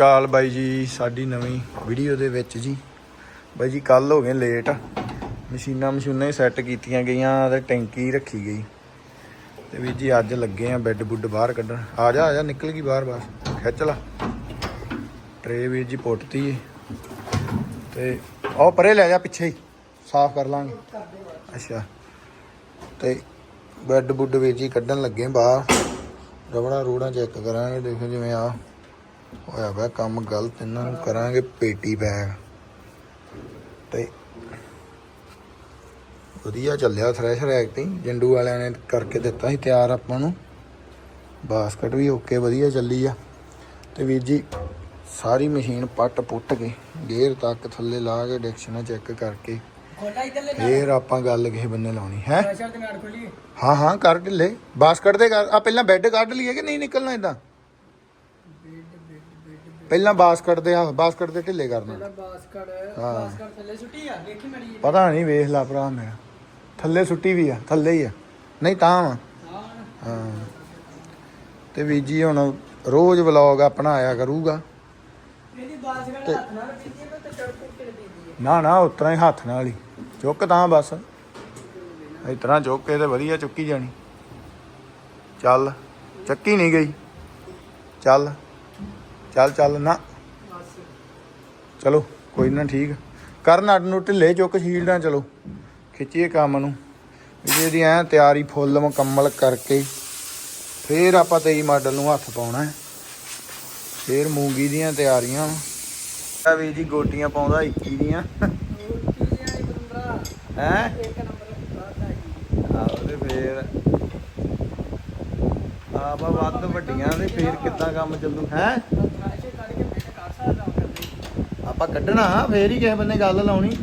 ਕਾਲ ਬਾਈ ਜੀ, ਸਾਡੀ ਨਵੀਂ ਵੀਡੀਓ ਦੇ ਵਿੱਚ ਜੀ। ਬਾਈ ਜੀ ਕੱਲ ਹੋ ਗਏ ਲੇਟ ਮਸ਼ੀਨਾਂ ਮਸ਼ੂਨਾਂ ਹੀ ਸੈੱਟ ਕੀਤੀਆਂ ਗਈਆਂ ਤੇ ਟੈਂਕੀ ਰੱਖੀ ਗਈ। ਤੇ ਵੀਰ ਜੀ, ਅੱਜ ਲੱਗੇ ਆ ਬੈੱਡ ਬੁੱਡ ਬਾਹਰ ਕੱਢਣ। ਆ ਜਾ ਆ ਜਾ, ਨਿਕਲ ਗਈ ਬਾਹਰ ਬਸ। ਖਿੱਚ ਲਾ। ਟਰੇ ਵੀਰ ਜੀ ਪੁੱਟਤੀ ਏ। ਤੇ ਉਹ ਪਰੇ ਲੈ ਜਾ ਪਿੱਛੇ ਹੀ। ਸਾਫ਼ ਕਰ ਲਾਂਗੇ। ਅੱਛਾ। ਤੇ ਬੈੱਡ ਬੁੱਡ ਵੀਰ ਜੀ ਕੱਢਣ ਲੱਗੇ ਬਾਹਰ। ਰਬੜਾ ਰੋੜਾ ਚੈੱਕ ਕਰਾਂਗੇ, ਦੇਖੋ ਜਿਵੇਂ ਆ। ਹੋਇਆ ਵਾ ਕੰਮ ਗਲਤ ਇਹਨਾਂ ਨੂੰ ਕਰਾਂਗੇ ਪੇਟੀ ਬੈਗ। ਤੇ ਵਧੀਆ ਚੱਲਿਆ ਥ੍ਰੈਸ਼ਰ ਐਕ ਤੇ ਜੰਡੂ ਵਾਲਿਆਂ ਨੇ ਕਰਕੇ ਦਿੱਤਾ ਸੀ ਤਿਆਰ ਆਪਾਂ ਨੂੰ। ਬਾਸਕਟ ਵੀ ਓਕੇ ਵਧੀਆ ਚੱਲੀ ਆ। ਤੇ ਵੀਰ ਜੀ ਸਾਰੀ ਮਸ਼ੀਨ ਪੱਟ ਪੁੱਟ ਕੇ ਗੇਅਰ ਤੱਕ ਥੱਲੇ ਲਾ ਕੇ ਡਿਕਸ਼ਨਾਂ ਚੈੱਕ ਕਰਕੇ ਫੇਰ ਆਪਾਂ ਗੱਲ ਕਿਸੇ ਬੰਨੇ ਲਾਉਣੀ ਹੈ? ਹਾਂ ਹਾਂ ਕਰ ਢਿੱਲੇ। ਬਾਸਕਟ ਦੇ ਆ ਪਹਿਲਾਂ ਬੈੱਡ ਕੱਢ ਲਈਏ ਕਿ ਨਹੀਂ ਨਿਕਲਣਾ ਇਦਾਂ ਪਹਿਲਾਂ ਬਾਸਕਟ ਦੇ ਬਾਸਕਟ ਦੇ ਢਿੱਲੇ ਕਰਨਾ। ਪਹਿਲਾਂ ਬਾਸਕਟ ਹਾਂ। ਬਾਸਕਟ ਥੱਲੇ ਸੁੱਟੀ ਆ ਵੇਖੀ ਮੜੀ ਪਤਾ ਨਹੀਂ ਵੇਖ ਲਾ ਭਰਾ ਮੇਰਾ। ਥੱਲੇ ਸੁੱਟੀ ਵੀ ਆ ਥੱਲੇ ਹੀ ਆ। ਨਹੀਂ ਤਾਂ ਵਾ। ਹਾਂ। ਹਾਂ। ਤੇ ਵੀਰ ਜੀ ਹੁਣ ਰੋਜ਼ ਵਲੌਗ ਆਪਣਾ ਆਇਆ ਕਰੂਗਾ। ਇਹਦੀ ਬਾਸਕਟ ਹੱਥ ਨਾਲ ਪੀਤੀ ਹੈ ਤੇ ਚੜ ਕੇ ਪੀਤੀ ਹੈ ਨਾ ਨਾ ਉਤਰਾ ਹੀ ਹੱਥ ਨਾਲ ਹੀ। ਚੁੱਕ ਤਾਂ ਬਸ। ਇਸ ਤਰ੍ਹਾਂ ਚੁੱਕ ਕੇ ਤੇ ਵਧੀਆ ਚੁੱਕੀ ਜਾਣੀ। ਚੱਲ। ਚੱਕੀ ਨਹੀਂ ਗਈ। ਚੱਲ। ਚੱਲ ਚੱਲ ਨਾ। ਚਲੋ, ਕੋਈ ਨਾ, ਠੀਕ। ਕਰਨ ਨਟ ਨੂੰ ਢਿੱਲੇ ਚੁੱਕ ਸ਼ੀਲਡਾਂ ਚਲੋ। ਖਿੱਚੀਏ ਕੰਮ ਨੂੰ। ਵੀ ਐ ਤਿਆਰੀ ਫੁੱਲ ਮੁਕੰਮਲ ਕਰਕੇ ਫੇਰ ਆਪਾਂ 23 ਮਾਡਲ ਨੂੰ ਹੱਥ ਪਾਉਣਾ ਹੈ। ਫੇਰ ਮੂੰਗੀ ਦੀਆਂ ਤਿਆਰੀਆਂ ਆ ਵੀ ਜੀ, ਗੋਟੀਆਂ ਪਾਉਂਦਾ 21 ਦੀਆਂ। ਉਹ ਕੀ ਹੈ? ਆਹ, ਤੇ ਫੇਰ ਆਪਾਂ ਵੱਧ ਵੱਡੀਆਂ, ਤੇ ਫੇਰ ਕਿੱਦਾਂ ਕੰਮ ਚੱਲੂ, ਹੈ? ਕੱਢ ਕੇ ਮੈਂ ਕਰ ਸਕਦਾ ਹਾਂ ਕਰਦੇ ਆਪਾਂ ਕੱਢਣਾ ਫੇਰ ਹੀ ਕਿਸੇ ਬੰਨੇ ਗੱਲ ਲਾਉਣੀ।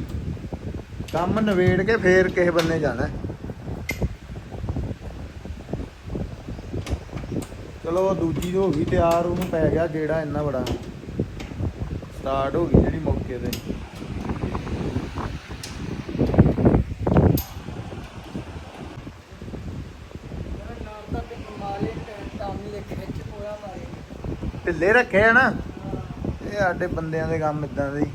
ਕੰਮ ਨਵੇੜ ਕੇ ਫੇਰ ਕਿਸੇ ਬੰਨੇ ਜਾਣਾ। ਚਲੋ ਦੂਜੀ ਹੋ ਗਈ ਤਿਆਰ ਉਹਨੂੰ ਪੈ ਗਿਆ ਜਿਹੜਾ ਇੰਨਾ ਬੜਾ। ਸਟਾਰਟ ਹੋ ਗਈ ਜਿਹੜੀ ਮੌਕੇ ਤੇ। ਢਿੱਲੇ ਰੱਖੇ ਆ ਨਾ। ਇਹ ਸਾਡੇ ਬੰਦਿਆਂ ਦੇ ਕੰਮ ਇਦਾਂ ਦੇ ਹੀ।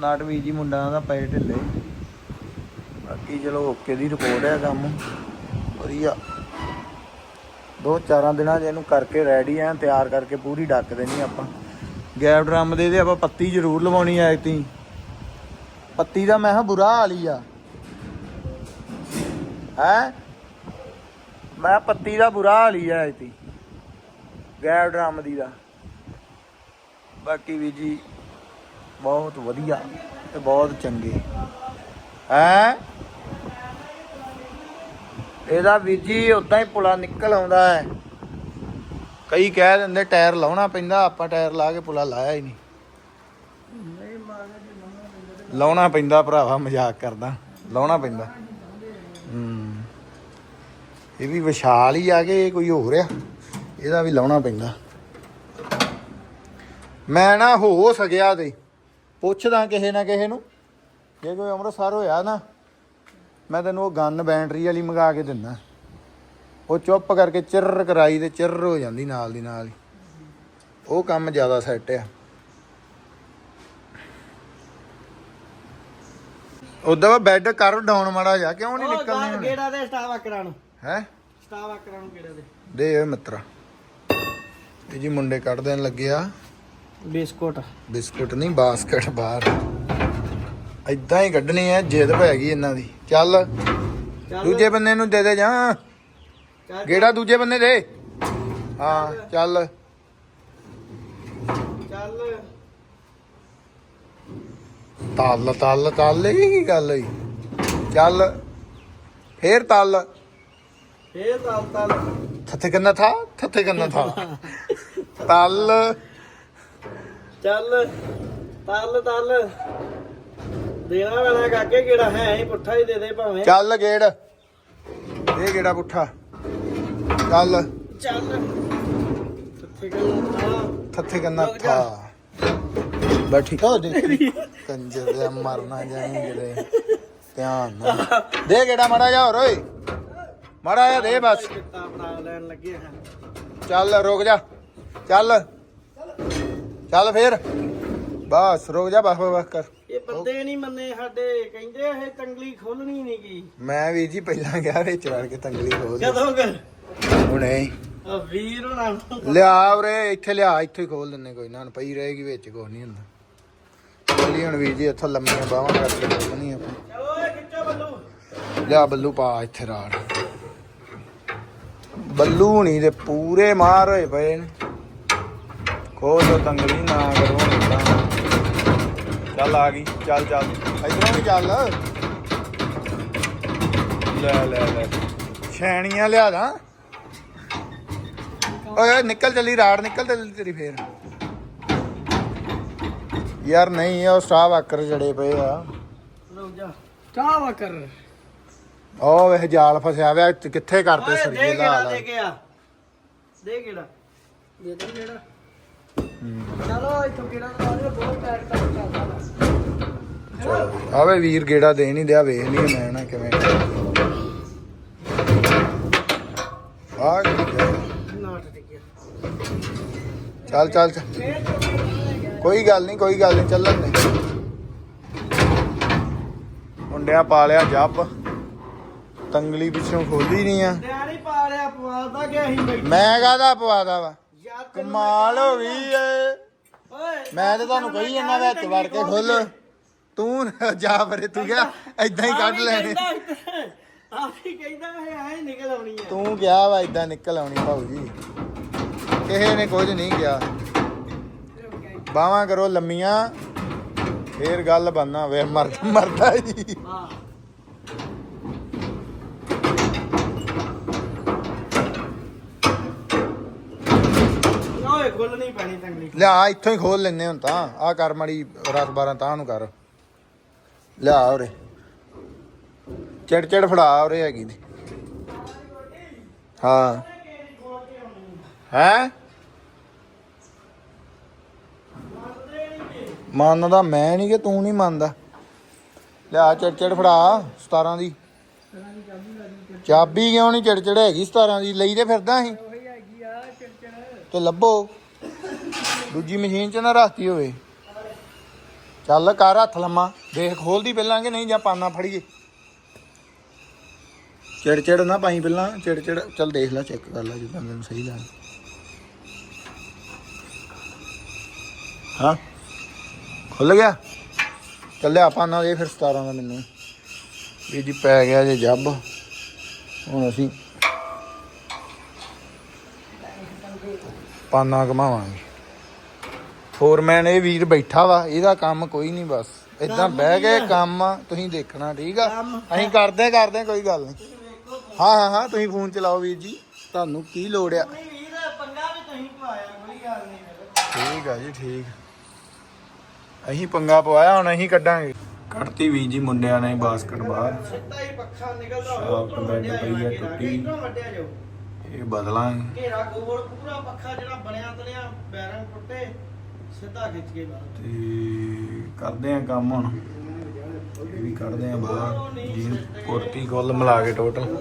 ਨਾਟ ਵੀ ਜੀ ਮੁੰਡਾ ਦਾ ਪਏ ਢਿੱਲੇ। ਬਾਕੀ ਚਲੋ ਓਕੇ ਦੀ ਰਿਪੋਰਟ ਹੈ ਕੰਮ। ਵਧੀਆ। ਦੋ ਚਾਰਾਂ ਦਿਨਾਂ 'ਚ ਇਹਨੂੰ ਕਰਕੇ ਰੈਡੀ ਆ, ਤਿਆਰ ਕਰਕੇ ਪੂਰੀ ਡੱਕ ਦੇਣੀ ਆਪਾਂ। ਗੈਪ ਡਰਮ ਦੇ ਦੇ ਆਪਾਂ ਪੱਤੀ ਜ਼ਰੂਰ ਲਵਾਉਣੀ ਐ ਤੀ ਪੱਤੀ ਦਾ ਮੈਂ ਕਿਹਾ ਬੁਰਾ ਹਾਲ ਹੀ ਆ। ਹੈ? ਮੈਂ ਕਿਹਾ ਪੱਤੀ ਦਾ ਬੁਰਾ ਹਾਲ ਹੀ ਐ ਤੀ ਗੈਪ ਡਰਮ ਦਾ ਬਾਕੀ ਵੀ ਜੀ, ਬਹੁਤ ਵਧੀਆ ਤੇ ਬਹੁਤ ਚੰਗੇ। ਹੈ? ਇਹਦਾ ਵੀਰ ਜੀ ਉਦਾਂ ਹੀ ਪੁਲਾ ਨਿਕਲ ਆਉਂਦਾ ਹੈ। ਕਈ ਕਹਿ ਦਿੰਦੇ, ਟਾਇਰ ਲਾਉਣਾ ਪੈਂਦਾ, ਆਪਾਂ ਟਾਇਰ ਲਾ ਕੇ ਪੁਲਾ ਲਾਇਆ ਹੀ ਨਹੀਂ। ਲਾਉਣਾ ਪੈਂਦਾ ਭਰਾਵਾ, ਮਜ਼ਾਕ ਕਰਦਾ। ਲਾਉਣਾ ਪੈਂਦਾ। ਹੂੰ। ਇਹ ਵੀ ਵਿਸ਼ਾਲ ਹੀ ਆ ਕੇ ਕੋਈ ਹੋਰ ਆ? ਇਹਦਾ ਵੀ ਲਾਉਣਾ ਪੈਂਦਾ। ਮੈਂ ਨਾ ਹੋ ਸਕਿਆ ਤੇ ਪੁੱਛਦਾ ਕਿਸੇ ਨਾ ਕਿਸੇ ਨੂੰ ਜੇ ਕੋਈ ਅੰਮ੍ਰਿਤਸਰ ਹੋਇਆ ਨਾ ਮੈਂ ਤੈਨੂੰ ਉਹ ਗਨ ਬੈਟਰੀ ਵਾਲੀ ਮੰਗਾ ਕੇ ਦਿੰਦਾ। ਉਹ ਚੁੱਪ ਕਰਕੇ ਚਿਰ ਕਰਾਈ ਤੇ ਚਿਰ ਹੋ ਜਾਂਦੀ ਨਾਲ ਦੀ ਨਾਲ ਹੀ। ਉਹ ਕੰਮ ਜ਼ਿਆਦਾ ਸੈੱਟ ਆ। ਉਦੋਂ ਵਾ ਬੈੱਡ ਕਰ ਡਾਉਨ ਮਾੜਾ ਜਾ ਕਿਉਂ ਨਹੀਂ ਨਿਕਲਣੀ ਗੇੜਾ ਦੇ ਸਟਾਫ ਆਕਰਾਂ ਨੂੰ। ਹੈ? ਸਟਾਫ ਆਕਰਾਂ ਨੂੰ ਗੇੜਾ ਦੇ। ਦੇ ਓਏ ਮਿੱਤਰਾ। ਇਹ ਜੀ ਮੁੰਡੇ ਕੱਢ ਦੇਣ ਲੱਗੇ ਆ। ਬਿਸਕੁਟ। ਬਿਸਕੁਟ ਨਹੀਂ ਬਾਸਕਟ ਬਾਹਰ। ਇਦਾਂ ਹੀ ਕੱਢਣੀ ਐ ਜਿੱਦ ਪੈ ਗਈ ਇਹਨਾਂ ਦੀ। ਚੱਲ ਦੂਜੇ ਬੰਨੇ ਨੂੰ ਦੇ ਦੇ ਜਾ। ਗੇੜਾ ਦੂਜੇ ਬੰਨੇ ਦੇ? ਹਾਂ ਚੱਲ। ਚੱਲ। ਤਲ ਤਲ ਤਲ ਇਹ ਕੀ ਗੱਲ ਹੋਈ? ਚੱਲ ਫੇਰ ਤਲ। ਫੇਰ ਤਾਲ ਤਾਲ। ਥੱਥੇ ਕਰਨਾ ਥਾ ਥੱਥੇ ਕਰਨਾ ਥਾ। ਤਲ। ਚੱਲ ਤਲ ਤਲ। ਦੇਣਾ ਵਾਲਾ ਕਾਕੇ ਕਿਹੜਾ ਹੈ ਹੀ ਪੁੱਠਾ ਹੀ ਦੇ ਦੇ ਭਾਵੇਂ। ਚੱਲ ਗੇੜ। ਇਹ ਗੇੜਾ ਪੁੱਠਾ? ਚੱਲ। ਚੱਲ। ਕਿੱਥੇ ਗਿਆ ਥੱਥੇ ਕਰਨਾ। ਥਾ। ਬੈਠੀ ਹੋ ਦੇ। ਕੰਜਰ ਦੇ ਮਰਨਾ ਜਾਈ ਕਿਤੇ। ਧਿਆਨ ਨਾਲ। ਦੇ ਗੇੜਾ ਮੜਾ ਜਾ ਹੋਰ ਓਏ। ਮੜਾ ਜਾ ਦੇ ਬਸ। ਕਿੱਤਾ ਬਣਾ ਲੈਣ ਲੱਗੇ ਹਾਂ ਚੱਲ ਰੁਕ ਜਾ। ਚੱਲ। ਚੱਲ ਫੇਰ। ਬਸ ਰੁਕ ਜਾ ਬਸ ਬਸ ਕਰ। ਇਹ ਬੰਦੇ ਨਹੀਂ ਮੰਨੇ ਸਾਡੇ। ਕਹਿੰਦੇ ਇਹ ਤੰਗਲੀ ਖੋਲਣੀ ਨਹੀਂ ਗਈ ਮੈਂ ਵੀਰ ਜੀ ਪਹਿਲਾਂ ਗਿਆ ਵਿੱਚ ਵੜ ਕੇ ਤੰਗਲੀ ਖੋਲ ਦੇ। ਕਦੋਂ ਕਰ ਹੁਣੇ ਹੀ। ਆ ਵੀਰ ਹੋਣਾ। ਨੂੰ ਲਿਆ ਉਰੇ ਇੱਥੇ ਲਿਆ ਇੱਥੇ ਹੀ ਖੋਲ ਦਿੰਨੇ ਕੋਈ। ਨਾ ਹੁਣ ਪਈ ਰਹੇਗੀ ਵਿੱਚ ਕੁਛ ਨਹੀਂ ਹੁੰਦਾ। ਚੱਲੀ ਹੁਣ ਵੀਰ ਜੀ ਇੱਥੋਂ ਲੰਮੀਆਂ ਬਾਹਾਂ ਕਰਕੇ ਖੋਲਣੀ ਆਪਾਂ। ਚਲੋ ਇਹ ਖਿੱਚੋ ਬੱਲੂ। ਲਿਆ ਬੱਲੂ ਪਾ ਇੱਥੇ ਰਾੜ। ਬੱਲੂ ਹੁਣੀ ਦੇ ਪੂਰੇ ਮਾਰ ਹੋਏ ਪਏ ਨੇ। ਖੋਲ ਤੰਗਲੀ ਨਾ ਕਰੋ ਤਾਂ ਚੱਲ ਆ ਗਈ, ਚੱਲ ਚੱਲ। ਇਧਰੋਂ ਵੀ ਚੱਲ। ਲੈ ਲੈ ਲੈ। ਛੈਣੀਆਂ ਲਿਆ ਦਾਂ। ਓਏ ਨਿਕਲ ਚੱਲੀ ਰਾੜ, ਨਿਕਲ ਚੱਲੀ ਤੇਰੀ ਫੇਰ। ਯਾਰ ਨਹੀਂ, ਉਹ ਸਟਾਫ ਆਕਰ ਜੜੇ ਪਏ ਆ। ਰੁਕ ਜਾ। ਚਾਹ ਵਾ ਉਹ ਵੇਖ ਜਾਲ ਫਸਿਆ ਹੋਇਆ ਇੱਥੇ ਕਿੱਥੇ ਕਰਤੇ ਓਏ ਦੇ ਸਰੀਏ ਕਿਹੜਾ ਦੇ ਕੇ ਆ ਦੇ ਕਿਹੜਾ? ਦੇ ਦੇ ਕਿਹੜਾ? ਚਲੋ ਇੱਥੋਂ ਕਿਹੜਾ ਲਾ ਦੇ ਬਹੁਤ ਟਾਈਟ ਤੱਕ ਚੱਲਦਾ ਵਾ। ਆਵੇ ਵੀਰ ਗੇੜਾ ਦੇ ਨਹੀਂ ਦਿਆ ਵੇਖ ਲਈ ਮੈਂ ਨਾ ਕਿਵੇਂ। ਆ ਨਾਟ ਟਿਕਿਆ ਚੱਲ ਚੱਲ ਚੱਲ। ਫੇਰ ਤੋਂ ਕੋਈ ਗੱਲ ਨਹੀਂ ਕੋਈ ਗੱਲ ਨਹੀਂ ਚੱਲਣ ਦੇ। ਮੁੰਡਿਆਂ ਪਾ ਲਿਆ ਜੱਬ ਤੰਗਲੀ ਪਿੱਛੋਂ ਖੋਲੀ ਨਹੀਂ ਆ। ਨਿਆਣੀ ਪਾ ਲਿਆ ਪਵਾਦਾ ਕਿ ਅਸੀਂ ਬੈਠੇ? ਮੈਂ ਕਾਹਦਾ ਪਵਾਦਾ ਵਾ? ਯਾਰ ਤੈਨੂੰ ਕਮਾਲ ਹੋ ਗਈ ਏ। ਓਏ ਮੈਂ ਤਾਂ ਤੁਹਾਨੂੰ ਕਹੀ ਜਾਂਦਾ ਵਿੱਚ ਵੜ ਕੇ ਖੋਲ। ਤੂੰ ਜਾ ਪਰੇ ਤੂੰ ਕਿਹਾ ਐਦਾਂ ਹੀ ਕੱਢ ਲੈਣੇ। ਆ ਵੀ ਕਹਿੰਦਾ ਇਹ ਐ ਨਿਕਲ ਆਉਣੀ ਆ। ਤੂੰ ਗਿਆ ਵਾ ਐਦਾਂ ਨਿਕਲ ਆਉਣੀ ਭਾਊ ਜੀ। ਕਿਸੇ ਨੇ ਕੁਝ ਨਹੀਂ ਕਿਹਾ। ਬਾਹਾਂ ਕਰੋ ਲੰਮੀਆਂ ਫੇਰ ਗੱਲ ਬੰਨਾ ਵੇ ਮਰ ਮਰਦਾ ਜੀ। ਹਾਂ। ਓਏ ਪੈਣੀ ਤੰਗਲੀ ਲਿਆ ਇੱਥੋਂ ਹੀ ਖੋਲ ਲੈਨੇ ਹੁਣ ਤਾਂ। ਆ ਕਰ ਮੜੀ ਰਸ 12 ਤਾਂ ਨੂੰ ਕਰ। ਲਿਆ ਉਰੇ। ਚੜ ਚੜ ਫੜਾ ਉਰੇ ਹੈਗੀ ਦੀ। ਹਾਂ। ਹੈ? ਮੰਨਦਾ ਮੈਂ ਨਹੀਂ ਕਿ ਤੂੰ ਨਹੀਂ ਮੰਨਦਾ। ਲਿਆ, ਚੜ ਚੜ ਫੜਾ 17 ਦੀ। ਚਾਬੀ ਕਿਉਂ ਨਹੀਂ ਚੜ ਹੈਗੀ 17 ਦੀ? ਲਈ ਤੇ ਫਿਰਦਾ ਅਸੀਂ। ਤੇ ਲੱਭੋ। ਦੂਜੀ ਮਸ਼ੀਨ 'ਚ ਨਾ ਰੱਖਤੀ ਹੋਵੇ। ਚੱਲ ਕਰ ਹੱਥ ਲੰਮਾ। ਦੇਖ, ਖੋਲਦੀ ਪਹਿਲਾਂ ਕਿ ਨਹੀਂ ਜਾਂ ਪਾਨਾ ਫੜੀਏ। ਚਿੜ ਚਿੜ ਨਾ ਪਾਈ ਪਹਿਲਾਂ ਚਿੜ ਚਿੜ ਚੱਲ ਦੇਖ ਲੈ, ਚੈੱਕ ਕਰ ਲੈ ਜਿੱਦਾਂ ਮੈਨੂੰ ਸਹੀ ਲੱਗ ਹਾਂ? ਖੁੱਲ ਗਿਆ? ਚੱਲਿਆ ਪਾਨਾ ਦੇ ਫਿਰ 17 ਦਾ ਮੈਨੂੰ। ਵੀ ਜੀ ਪੈ ਗਿਆ ਜੇ ਜੱਬ। ਹੁਣ ਅਸੀਂ ਪਾਨਾ ਘਮਾਵਾਂਗੇ। ਫੋਰਮੈਨ ਇਹ ਵੀਰ ਬੈਠਾ ਵਾ ਇਹਦਾ ਕੰਮ ਕੋਈ ਨਹੀਂ ਬਸ। ਇਦਾਂ ਬਹਿ ਕੀ? ਕੰਮ ਤੁਸੀਂ ਦੇਖਣਾ ਠੀਕ ਆ। ਅਸੀਂ ਕਰਦੇ ਕਰਦੇ ਕੋਈ ਗੱਲ ਨਹੀਂ। ਹਾਂ ਹਾਂ ਹਾਂ ਤੁਸੀਂ ਫੋਨ ਚਲਾਓ ਵੀਰ ਜੀ। ਤੁਹਾਨੂੰ ਕੀ ਲੋੜ ਆ? ਨਹੀਂ ਵੀਰ ਪੰਗਾ ਵੀ ਤੁਸੀਂ ਪਵਾਇਆ ਕੋਈ ਗੱਲ ਨਹੀਂ ਮੇਰੇ ਠੀਕ ਆ ਜੀ ਠੀਕ। ਅਸੀਂ ਪੰਗਾ ਪਵਾਇਆ ਹੁਣ ਅਸੀਂ ਕੱਢਾਂਗੇ। ਕੱਢਤੀ ਵੀਰ ਜੀ ਮੁੰਡਿਆਂ ਨੇ ਬਾਸਕਟ ਬਾਹਰ। ਸਿੱਧਾ ਹੀ ਪੱਖਾ ਨਿਕਲਦਾ ਪਈ ਆ, ਟੁੱਟੀ। ਇਹ ਬਦਲਾਂਗੇ। ਘੇਰਾ ਗੋਲ ਪੂਰਾ ਪੱਖਾ ਜਿਹੜਾ ਬਣਿਆ ਤਲਿਆ ਬੈਰੰਗ ਟੁੱਟੇ। ਸਿੱਧਾ ਖਿੱਚ ਕੇ ਬਾਹਰ। ਤੇ ਕਰਦੇ ਆ ਕੰਮ ਹੁਣ। ਇਹ ਵੀ ਕੱਢਦੇ ਆ ਬਾਹਰ। ਜੀ ਕੁਰਤੀ ਕੁੱਲ ਮਿਲਾ ਕੇ ਟੋਟਲ